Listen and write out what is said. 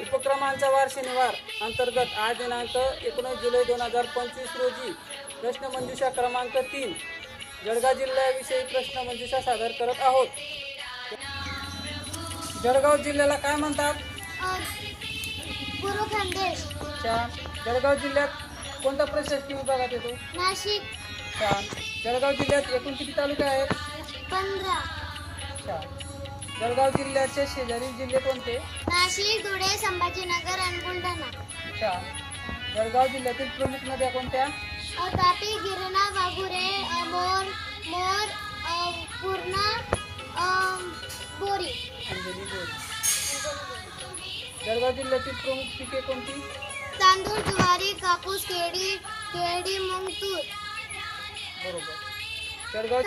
उपक्रमांचा वार शनिवार अंतर्गत आज दिनांक एकोणीस जुलै दोन हजार पंचवीस रोजी प्रश्नमंजुषा क्रमांक तीन जळगाव जिल्ह्याविषयी प्रश्नमंजुषा सादर करत आहोत. जळगाव जिल्ह्याला काय म्हणतात? छान. जळगाव जिल्ह्यात कोणता प्रशासकीय विभागात येतो? नाशिक. छान. जळगाव जिल्ह्यात एकूण किती तालुके आहेत? पंधरा. छान. जळगाव जिल्ह्याचे शेजारील जिल्हे कोणते? नाशिक धुळे संभाजीनगर आणि बुलढाणा छान जळगाव जिल्ह्यातील प्रमुख नद्या कोणत्या? अ, तापी गिरणा वाघुरे अ, मोर मोर अ, पूर्णा अ, बोरी. अंजली जळगाव जिल्ह्यातील प्रमुख पिके कोणती? तांदूळ ज्वारी कापूस केळी केळी मूग तूर बरोबर. जळगाव